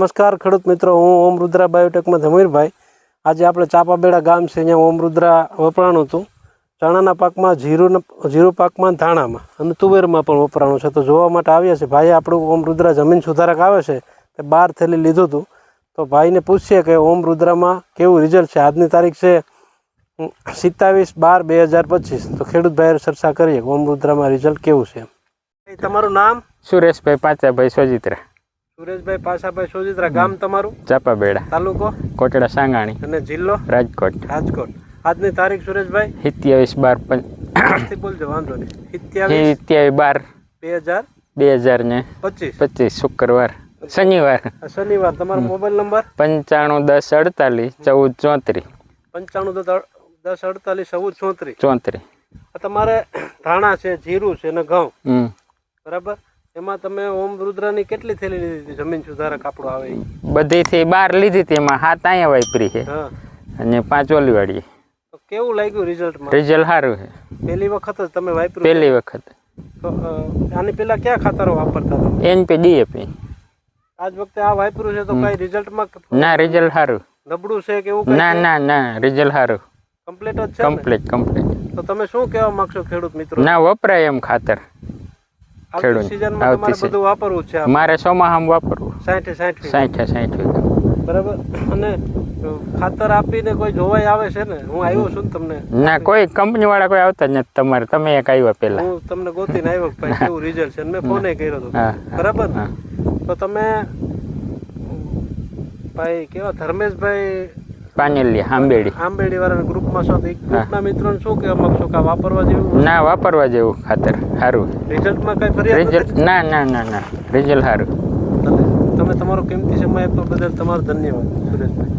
નમસ્કાર ખેડૂત મિત્રો હું ઓમ રુદ્રા બાયોટેકમાં ધમીરભાઈ. આજે આપણે ચાપાબેડા ગામ છે અહીંયા ઓમ રુદ્રા વપરાણું હતું. ચણાના પાકમાં જીરું જીરું પાકમાં ધાણામાં અને તુવેરમાં પણ વપરાણું છે. તો જોવા માટે આવ્યા છે ભાઈ આપણું ઓમ રુદ્રા જમીન સુધારક આવે છે તે બાર થેલી લીધું હતું. તો ભાઈને પૂછીએ કે ઓમ રુદ્રામાં કેવું રિઝલ્ટ છે? આજની તારીખ છે સિત્તાવીસ બાર બે હજાર પચીસ. તો ખેડૂત ભાઈ ચર્ચા કરીએ ઓમ રુદ્રામાં રિઝલ્ટ કેવું છે? તમારું નામ? સુરેશભાઈ પાંચાભાઈ સોજિત્રા સુરેશભાઈ પાસાભાઈ સોજિત્રા ગામ તમારું? ચાપાબેડા. તાલુકો? કોટડા સાંગાણી. અને જિલ્લો? રાજકોટ. રાજકોટ. આજની તારીખ સુરેશભાઈ? સિત્યાવીસ બાર બોલજો વાંધો નહીં. સિત્યાવીસ બાર બે હજાર બે હજાર ને પચીસ. પચીસ શુક્રવાર. શનિવાર. શનિવાર તમારો મોબાઈલ નંબર? પંચાણું દસ અડતાલીસ ચૌદ ચોત્રીસ. પંચાણું દસ અડતાલીસ ચૌદ ચોત્રીસ. ચોત્રીસ. તમારે ધાણા છે જીરું છે ને ઘઉં. બરાબર? એમાં તમે ઓમ રુદ્રની કેટલી થેલી લીધી હતી? જમીન સુધારક આપણો આવે બધી બધીથી બાર લીધી હતી એમાં હાથ અહીંયા વાપરી છે. અને પાંચ ઓલીવાળી તો કેવું લાગ્યું રિઝલ્ટમાં? રિઝલ્ટ સારું છે. પહેલી વખત જ તમે વાપર્યું પહેલી વખત. તો આની પહેલા ક્યાં ખાતરો વાપરતા હતા? એનપી ડીએપી આજ વખતે આ વાપર્યું છે તો કઈ રિઝલ્ટમાં ના રિઝલ્ટ સારું. નબળું છે કે એવું ના ના ના રિઝલ્ટ સારું. કમ્પ્લીટ જ છે કમ્પ્લીટ કમ્પ્લીટ. તો તમે શું કહેવા માંગશો ખેડૂત મિત્રો? ના વપરાય એમ ખાતર. ખેડૂત. સિઝનમાં તમારે બધું વાપરવું છે મારે ચોમાહામાં વાપરવું. સાઠે સાઠ. સાઠે સાઠ બરાબર? અને ખાતર આપીને કોઈ જોવાય આવે છે ને? હું આવ્યો છું તમને. ના કોઈ કંપની વાળા કોઈ આવતા જ નથી તમારે. તમે એક આવ્યા પેલા હું તમને ગોતીને આવ્યો ભાઈ કેવું રિઝલ્ટ છે? મેં ફોને કર્યો હતો બરાબર? ને? તો તમે ભાઈ કેવા ધર્મેશભાઈ પાનેલી આંબેડી આંબેડી વાળાના ગ્રુપમાં છો તો ગ્રુપના મિત્રોને શું કહેવા માંગશો? કે વાપરવા જેવું ના વાપરવા જેવું ખાતર સારું રિઝલ્ટમાં કઈ ફરિયાદ રિઝલ્ટ ના ના ના ના. રિઝલ્ટ સારું તમે તમે તમારો કિંમતી સમય આપ્યો બદલ તમારો ધન્યવાદ સુરેશભાઈ.